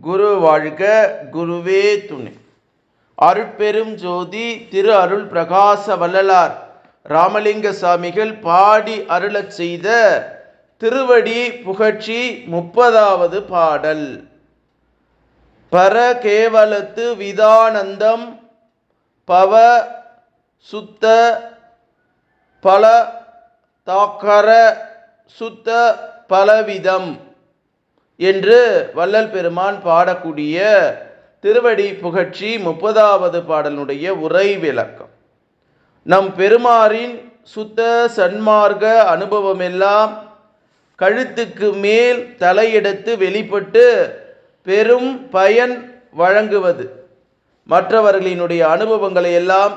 குரு வாழ்க குருவே துணை. அருட்பெரும் ஜோதி திரு அருள் பிரகாச வள்ளலார் ராமலிங்க சாமிகள் பாடி அருளச் செய்த திருவடி புகழ்ச்சி முப்பதாவது பாடல். பர கேவலத்து விதானந்தம் பவ சுத்த பல தாக்கர சுத்த பலவிதம். என்று வள்ளல் பெருமான் பாடக்கூடிய திருவடி புகழ்ச்சி முப்பதாவது பாடலுடைய உரை விளக்கம். நம் பெருமாறின் சுத்த சன்மார்க்க அனுபவமெல்லாம் கழுத்துக்கு மேல் தலையெடுத்து வெளிப்பட்டு பெரும் பயன் வழங்குவது. மற்றவர்களினுடைய அனுபவங்களை எல்லாம்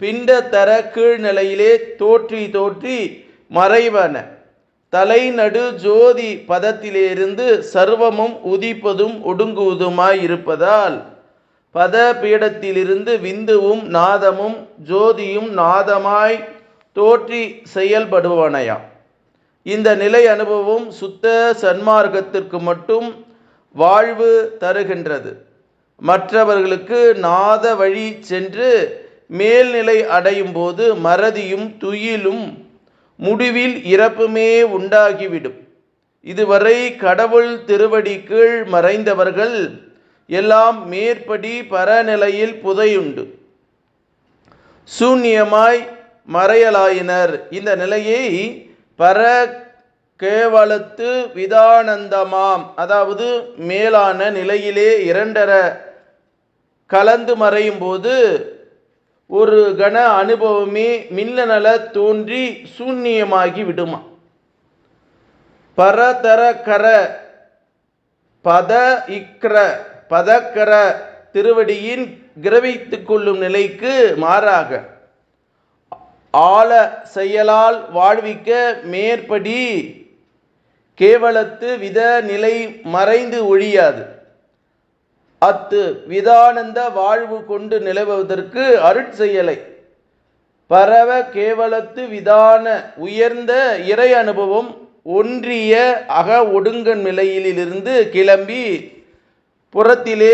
பிண்ட தர கீழ்நிலையிலே தோற்றி தோற்றி மறைவன. தலைநடு ஜோதி பதத்திலிருந்து சர்வமும் உதிப்பதும் ஒடுங்குவதுமாய் இருப்பதால் பத பீடத்திலிருந்து விந்துவும் நாதமும் ஜோதியும் நாதமாய் தோற்றி செயல்படுவனையாம் இந்த நிலை அனுபவம் சுத்த சன்மார்க்கத்திற்கு மட்டும் வாழ்வு தருகின்றது. மற்றவர்களுக்கு நாத வழி சென்று மேல்நிலை அடையும் போது மறதியும் துயிலும் முடிவில் இறப்புமே உண்டாகிவிடும். இதுவரை கடவுள் திருவடி கீழ் மறைந்தவர்கள் எல்லாம் மேற்படி பரநிலையில் புதையுண்டு. சூன்யமாய் மறையலாயினர். இந்த நிலையை பர கேவலத்து விதானந்தமாம் அதாவது மேலான நிலையிலே இரண்டர கலந்து மறையும் போது ஒரு கண அனுபவமே மின்னநல தோன்றி சூன்யமாகி விடுமா? பரதர கர பத இக்ர பதக்கர திருவடியின் கிரவித்து கொள்ளும் நிலைக்கு மாறாக ஆழ செயலால் வாழ்விக்க மேற்படி கேவலத்து வித நிலை மறைந்து ஒழியாது. அத்து விதானந்த வாழ்வு கொண்டு நிலவுவதற்கு அருட்செயலை. பரவ கேவலத்து விதான உயர்ந்த இறை அனுபவம் ஒன்றிய அக ஒடுங்க நிலையிலிருந்து கிளம்பி புறத்திலே